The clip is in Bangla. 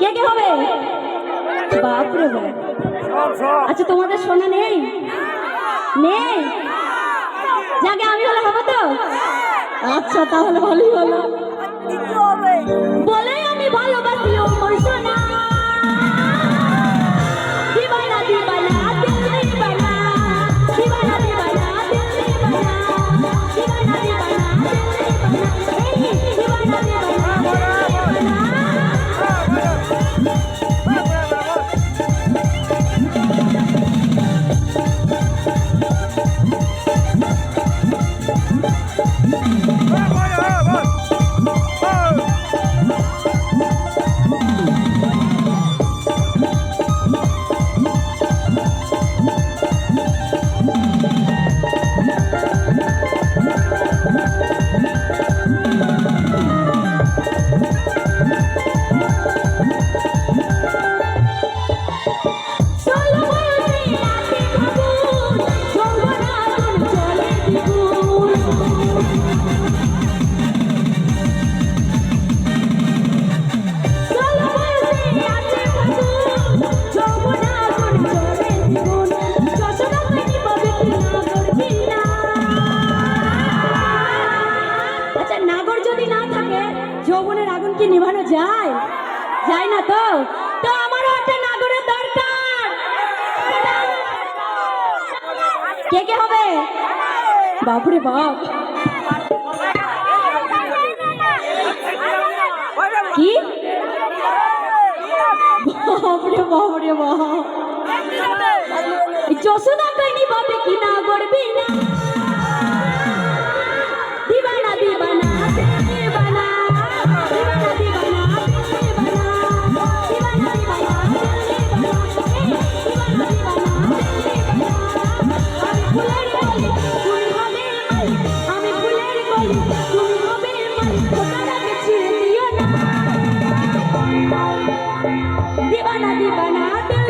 কে কে হবে? বাপরে বাপ। আচ্ছা তোমাদের শোনা নেই? নেই? যাকে আমি হলে হবে তো? আচ্ছা তাহলে ভালোই হলো। আচ্ছা, বলে আমি ভালোবাসি। যায় না তো? তো আমারও একটা নাগরের দরকার। কে কে হবে? বাপরে বাপ। কি? বাপরে বাপরে বাপ। যশোদা কানি বাপে কি না করবি না वाला दी बना दे